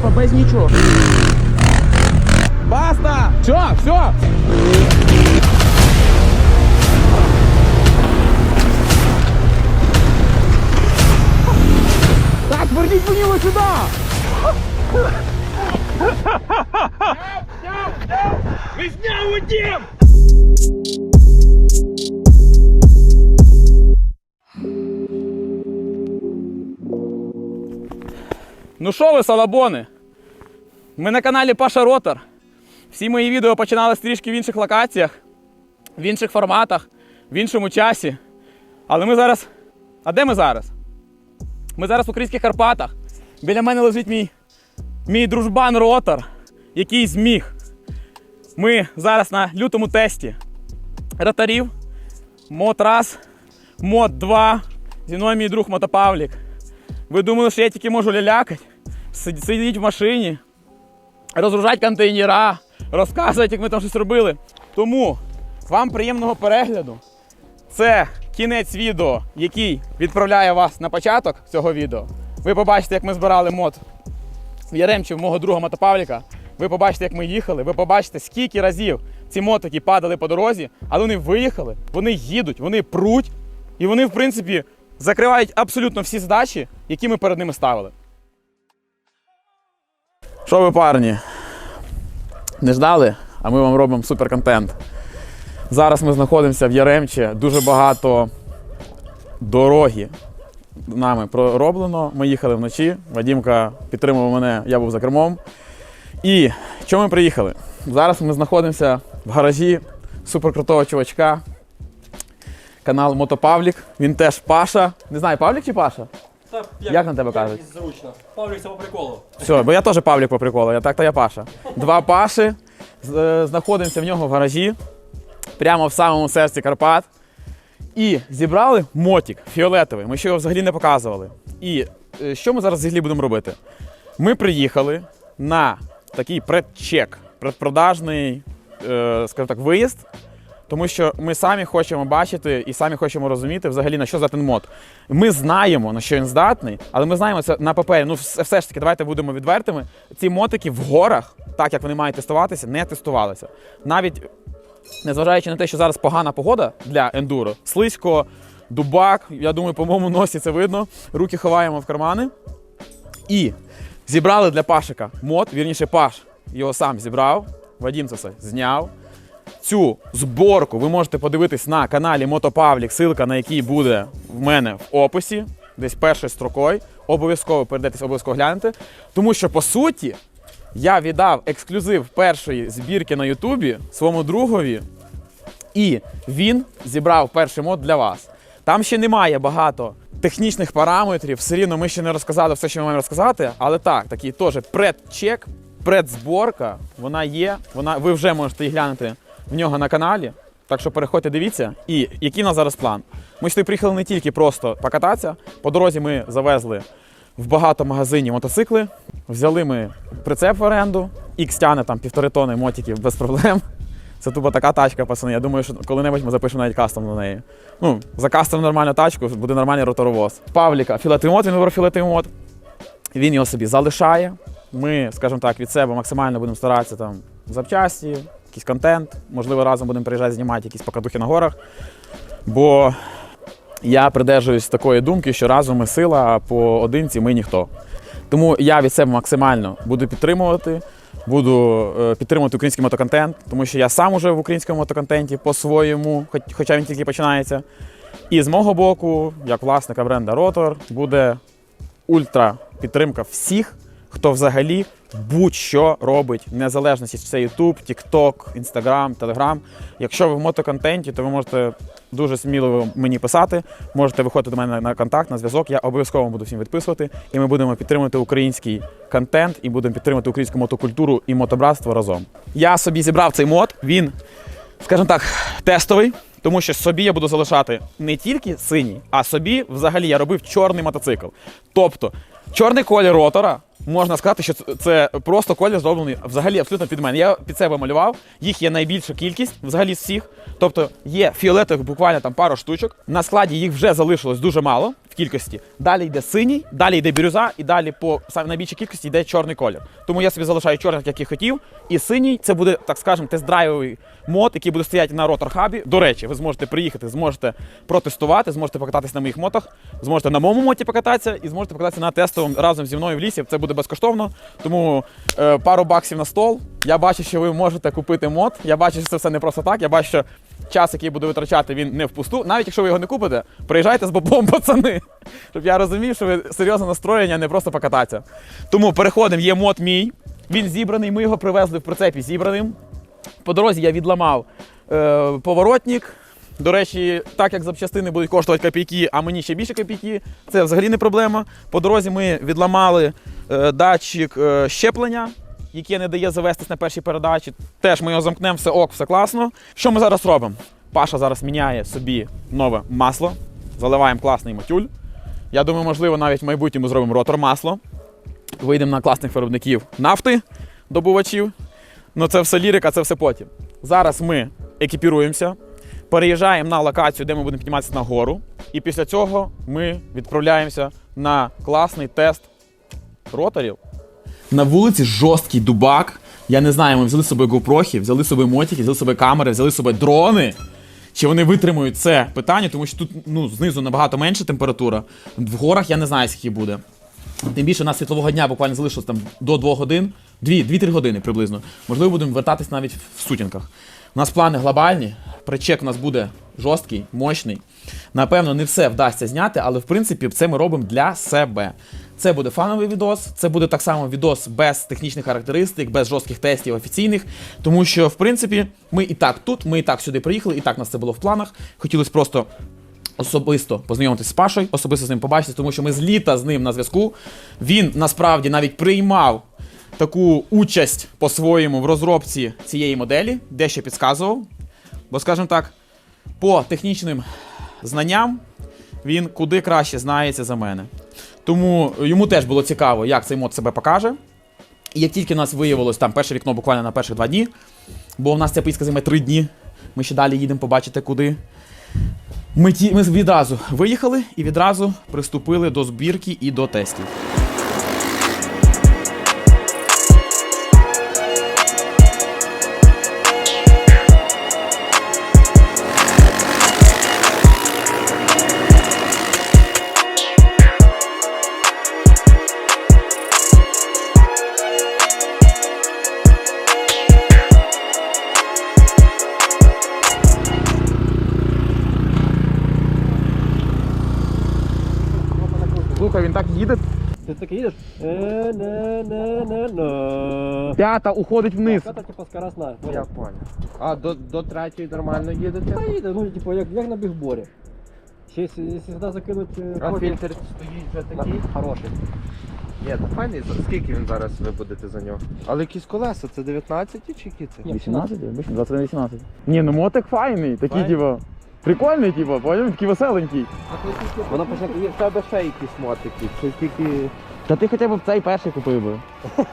типа без нічого. Баста! Все, все! Так, верніть мені його сюди! Весня удім! Ну що ви, салабони? Ми на каналі Паша Ротор. Всі мої відео починали трішки в інших локаціях, в інших форматах, в іншому часі. Але ми зараз. А де ми зараз? Ми зараз в українських Карпатах. Біля мене лежить мій, мій дружбан Ротор, який зміг. Ми зараз на лютому тесті роторів. Мод 1, мод 2. Зі мною мій друг Мотопавлік. Ви думали, що я тільки можу лялякати? Сидіть в машині, розгружати контейнера, розказувати, як ми там щось робили. Тому вам приємного перегляду. Це кінець відео, який відправляє вас на початок цього відео. Ви побачите, як ми збирали мод в Яремчі мого друга Мотопавліка. Ви побачите, як ми їхали, ви побачите, скільки разів ці мотики падали по дорозі, але вони виїхали, вони їдуть, вони пруть, і вони, в принципі, закривають абсолютно всі задачі, які ми перед ними ставили. Що ви, парні? Не ждали, а ми вам робимо суперконтент. Зараз ми знаходимося в Яремчі, дуже багато дороги нами пророблено. Ми їхали вночі. Вадімка підтримував мене, я був за кермом. І чому ми приїхали? Зараз ми знаходимося в гаражі суперкрутого чувачка. Канал Мотопавлік. Він теж Паша. Не знаю, Павлік чи Паша? Та, Як на тебе кажуть? Зручно. Павлік це по приколу. Все, бо я теж Павлік по приколу, я так то я Паша. Два Паші. З- е, Знаходимося в нього в гаражі, прямо в самому серці Карпат. І зібрали мотик фіолетовий. Ми ще його взагалі не показували. І е, що ми зараз взагалі будемо робити? Ми приїхали на такий предчек, предпродажний, е, скажімо так, виїзд. Тому що ми самі хочемо бачити і самі хочемо розуміти взагалі на що здатен мод. Ми знаємо на що він здатний, але ми знаємо це на папері. Ну, все, все ж таки, давайте будемо відвертими. Ці мотики в горах, так як вони мають тестуватися, не тестувалися. Навіть незважаючи на те, що зараз погана погода для ендуро, слизько, дубак, я думаю, по моєму носі це видно. Руки ховаємо в кармани. І зібрали для Пашика мод, вірніше, Паш його сам зібрав. Вадім це все зняв. Цю зборку ви можете подивитись на каналі Мотопавлік, ссылка на який буде в мене в описі, десь першою строкою. Обов'язково перейдетесь, обов'язково гляньте. Тому що, по суті, я віддав ексклюзив першої збірки на Ютубі своєму другові, і він зібрав перший мод для вас. Там ще немає багато технічних параметрів, все рівно ми ще не розказали все, що ми маємо розказати. Але так, такий теж предчек, предзборка, вона є. Вона, ви вже можете її глянути в нього на каналі. Так що переходьте, дивіться. І який у нас зараз план? Ми сюди приїхали не тільки просто покататися. По дорозі ми завезли в багато магазинів мотоцикли. Взяли ми прицеп в оренду, X тяне там півтори тони мотиків без проблем. Це тупо така тачка, пацани. Я думаю, що коли-небудь ми запишемо навіть кастом на неї. Ну, за кастом нормальну тачку, буде нормальний роторовоз. Павліка, філетовий мод, він вибрав філетовий мод. Він його собі залишає. Ми, скажімо так, від себе максимально будемо старатися там запчасті, якийсь контент. Можливо, разом будемо приїжджати знімати якісь покатухи на горах. Бо я придержуюсь такої думки, що разом ми сила, а поодинці ми ніхто. Тому я від себе максимально буду підтримувати, буду е, підтримувати український мотоконтент, тому що я сам уже в українському мотоконтенті по-своєму, хоча він тільки починається. І з мого боку, як власника бренда Rotor, буде ультра підтримка всіх, хто взагалі будь-що робить, незалежно чи це YouTube, TikTok, Instagram, Telegram. Якщо ви в мотоконтенті, то ви можете дуже сміливо мені писати, можете виходити до мене на контакт, на зв'язок. Я обов'язково буду всім відписувати, і ми будемо підтримувати український контент і будемо підтримувати українську мотокультуру і мотобратство разом. Я собі зібрав цей мод. Він, скажімо так, тестовий. Тому що собі я буду залишати не тільки синій, а собі взагалі я робив чорний мотоцикл. Тобто Чорний колір ротора. Можна сказати, що це- просто колір зроблений взагалі абсолютно під мене. Я під себе малював. Їх є найбільша кількість взагалі з всіх. Тобто є фіолетових буквально там пару штучок. На складі їх вже залишилось дуже мало в кількості. Далі йде синій, далі йде бірюза, і далі по найбільшій кількості йде чорний колір. Тому я собі залишаю чорний, як і хотів. І синій це буде, так скажемо, тест-драйвовий мод, який буде стояти на ротор хабі. До речі, ви зможете приїхати, зможете протестувати, зможете покататися на моїх мотах, зможете на моєму моті покататися і зможете покататися на тестовому разом зі мною в лісі. Це буде безкоштовно. Тому е, пару баксів на стол. Я бачу, що ви можете купити мод. Я бачу, що це все не просто так. Я бачу, що час, який буду витрачати, він не впусту. Навіть якщо ви його не купите, приїжджайте з баблом, пацани. Щоб я розумів, що ви серйозно настроєні, а не просто покататися. Тому переходимо, є мод мій. Він зібраний, ми його привезли в прицепі зібраним. По дорозі я відламав е, поворотник. До речі, так як запчастини будуть коштувати копійки, а мені ще більше копійки, це взагалі не проблема. По дорозі ми відламали е, датчик е, щеплення, який не дає завестись на першій передачі. Теж ми його замкнемо, все ок, все класно. Що ми зараз робимо? Паша зараз міняє собі нове масло, заливаємо класний матюль. Я думаю, можливо, навіть в майбутньому зробимо ротор масло. Вийдемо на класних виробників нафти, добувачів. Ну це все лірика, це все потім. Зараз ми екіпіруємося, переїжджаємо на локацію, де ми будемо підніматися на гору. І після цього ми відправляємося на класний тест роторів. На вулиці жорсткий дубак. Я не знаю, ми взяли з собою GoPro, взяли з собою мотики, взяли з собою камери, взяли з собою дрони. Чи вони витримують це питання, тому що тут ну, знизу набагато менша температура. В горах я не знаю, скільки буде. Тим більше у нас світлового дня буквально залишилось там до 2 годин, 2-3 години приблизно. Можливо, будемо вертатись навіть в сутінках. У нас плани глобальні, причек у нас буде жорсткий, мощний. Напевно, не все вдасться зняти, але в принципі це ми робимо для себе. Це буде фановий відос, це буде так само відос без технічних характеристик, без жорстких тестів офіційних. Тому що, в принципі, ми і так тут, ми і так сюди приїхали, і так нас це було в планах. Хотілося просто особисто познайомитися з Пашою, особисто з ним побачитися, тому що ми з літа з ним на зв'язку. Він насправді навіть приймав таку участь по-своєму в розробці цієї моделі, дещо підказував. Бо, скажімо так, по технічним знанням він куди краще знається за мене. Тому йому теж було цікаво, як цей мод себе покаже. І як тільки у нас виявилось там перше вікно буквально на перших два дні, бо в нас ця поїздка займе три дні, ми ще далі їдемо побачити куди. Ми, ті, ми відразу виїхали і відразу приступили до збірки і до тестів. П'ята уходить вниз. Це типу скоростна. Я понял. А до, до третьої нормально їдете? Та їде, ну типу як, як на бігборі. Ще якщо сюди закинути А профіль, фільтр стоїть вже такий? хороший. Ні, та файний. Скільки він зараз ви будете за нього? Але якісь колеса, це 19 чи які це? Ні, 18, обично 21-18. Ні, ну мотик файний, такий, Файний? типа. Прикольний, типа, поняв? Такий веселенький. Вона почне є в тебе ще якісь мотики, чи тільки. Та ти хоча б цей перший купив би.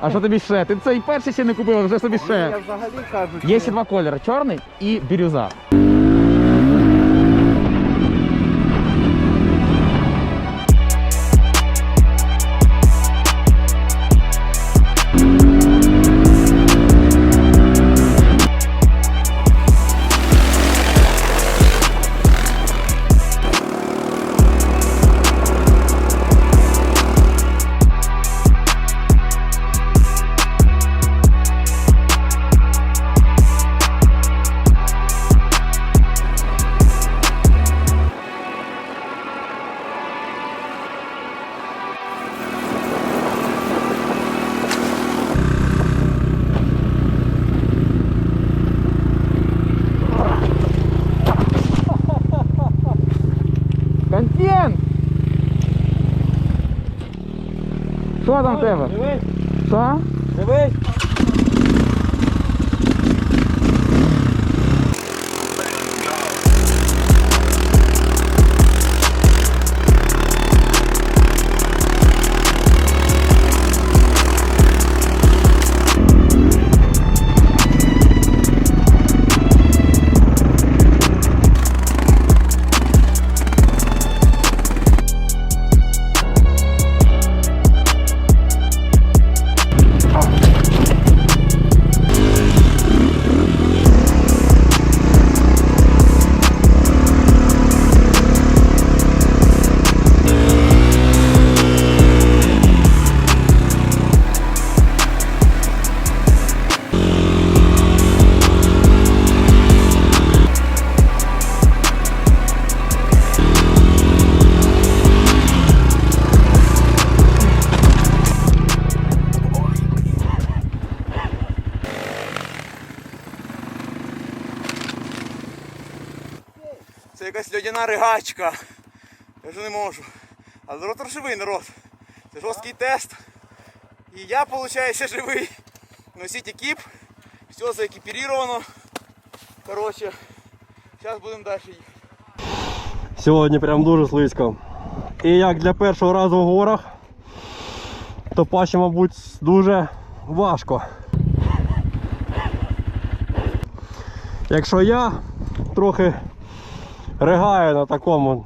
А що тобі ще? Ти цей перший ще не купив, а вже собі Я ще. взагалі кажу, Є ще два кольори: чорний і бірюза. Що там водяна ригачка. Я вже не можу. Але ротор живий народ. Це жорсткий тест. І я, виходить, ще живий. Носіть екіп. Все заекіпіровано. Коротше, зараз будемо далі їхати. Сьогодні прям дуже слизько. І як для першого разу в горах, то паші, мабуть, дуже важко. Якщо я трохи ригаю на такому,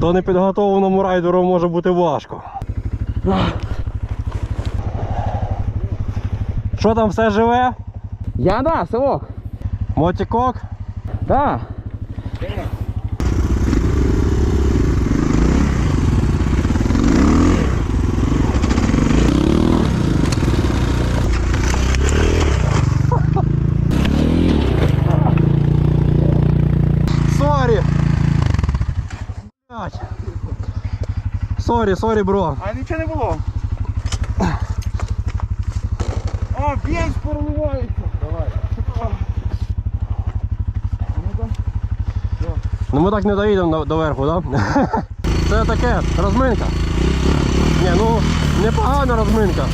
то непідготовленому райдеру може бути важко. Що там все живе? Я да, совок. Мотікок? Да. Сорі! Блядь. Сорі, сорі, бро. А нічого не було. О, бенз проливається. Давай. Ну ми так не доїдемо до, до верху, так? Да? Це таке, розминка. Ні, ну непогана розминка.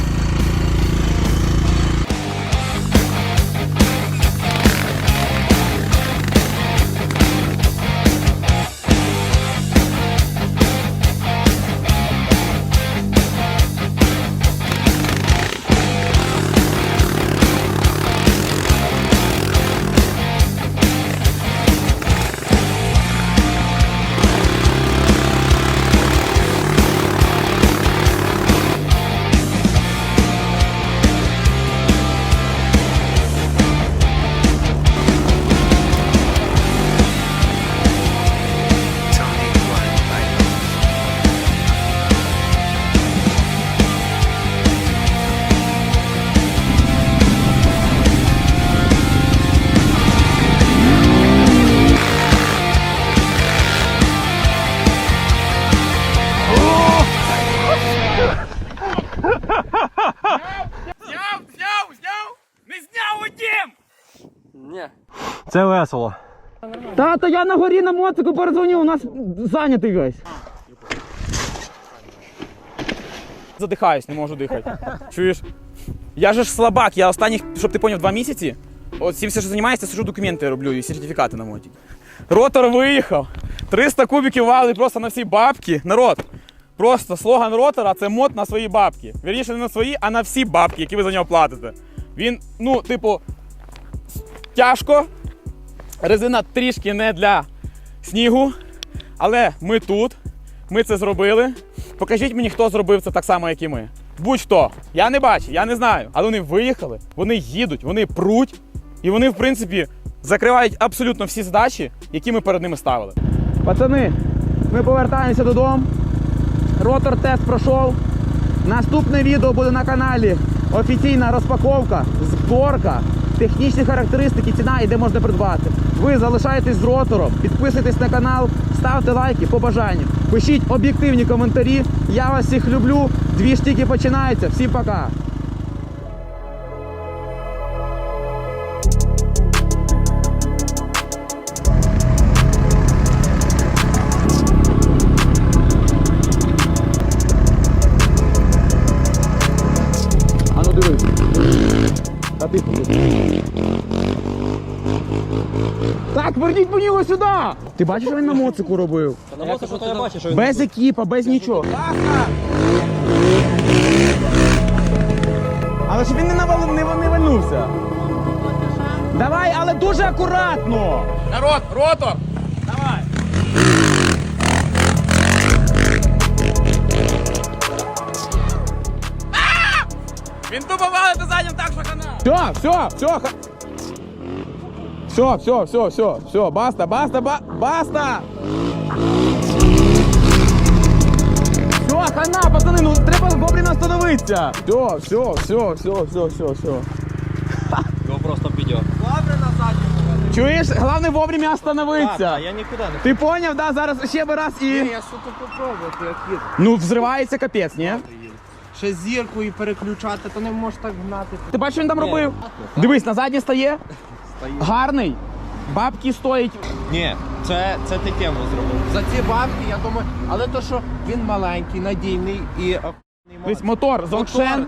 Весело. Тата, я на горі на моцику перезвоню, у нас зайнятий весь. Задихаюсь, не можу дихати. Чуєш? Я же ж слабак, я останніх, щоб ти поняв, два місяці. От всім все, що займається, сижу документи роблю і сертифікати на моті. Ротор виїхав. 300 кубиків вали просто на всі бабки. Народ. Просто слоган ротора це мод на свої бабки. Вірніше, не на свої, а на всі бабки, які ви за нього платите. Він, ну, типу, тяжко, резина трішки не для снігу, але ми тут, ми це зробили. Покажіть мені, хто зробив це так само, як і ми. Будь-хто. Я не бачу, я не знаю. Але вони виїхали, вони їдуть, вони пруть, і вони, в принципі, закривають абсолютно всі задачі, які ми перед ними ставили. Пацани, ми повертаємося додому. Ротор тест пройшов. Наступне відео буде на каналі. Офіційна розпаковка, зборка, технічні характеристики, ціна і де можна придбати. Ви залишаєтесь з ротором, підписуйтесь на канал, ставте лайки по бажанню. Пишіть об'єктивні коментарі. Я вас всіх люблю. Дві штіки починаються. Всім пока. Верніть мені його сюди! Ти бачиш, що він на моцику робив? Я кажу, я бачу, що він Без екіпа, без нічого. Але щоб він не навалив, не, не вальнувся. Давай, але дуже акуратно. Народ, ротор! Давай. Він тупо валить заднім так, що канал. Все, все, все. ха- Все, все, все, все, все, баста, баста, ба, баста. Все, хана, пацани, ну треба вовремя остановитися. Все, все, все, все, все, все, все. його просто піде. Чуєш, головне вовремя остановитися. я нікуди не Ти поняв, да? Зараз ще би раз і. Я сука попробую, як їду. Ну, взривається капець, ні? Ще зірку і переключати, то не можеш так гнати. Ти бачиш, що він там робив? Дивись, на заднє стає. Гарний. Бабки стоїть. Ні, Це, це ти тему зробив. За ці бабки, я думаю, але то, що він маленький, надійний і охуєнний Тобто мотор Зонгшен,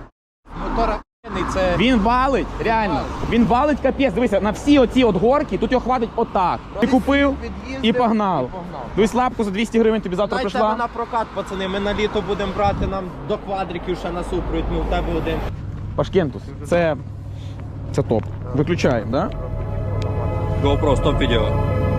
Мотор охуєнний, це він валить, реально. Валить. Він валить капець. Дивися, на всі оці от горки, тут його хватить отак. Ти купив і погнав. і погнав. Дивись, лапку за 200 гривень тобі завтра Дайте прийшла. на прокат, пацани. Ми на літо будемо брати нам до квадриків ще на супровід. Ми в тебе один. Пашкентус. Це, це топ. Виключаємо, да? Стоп відео.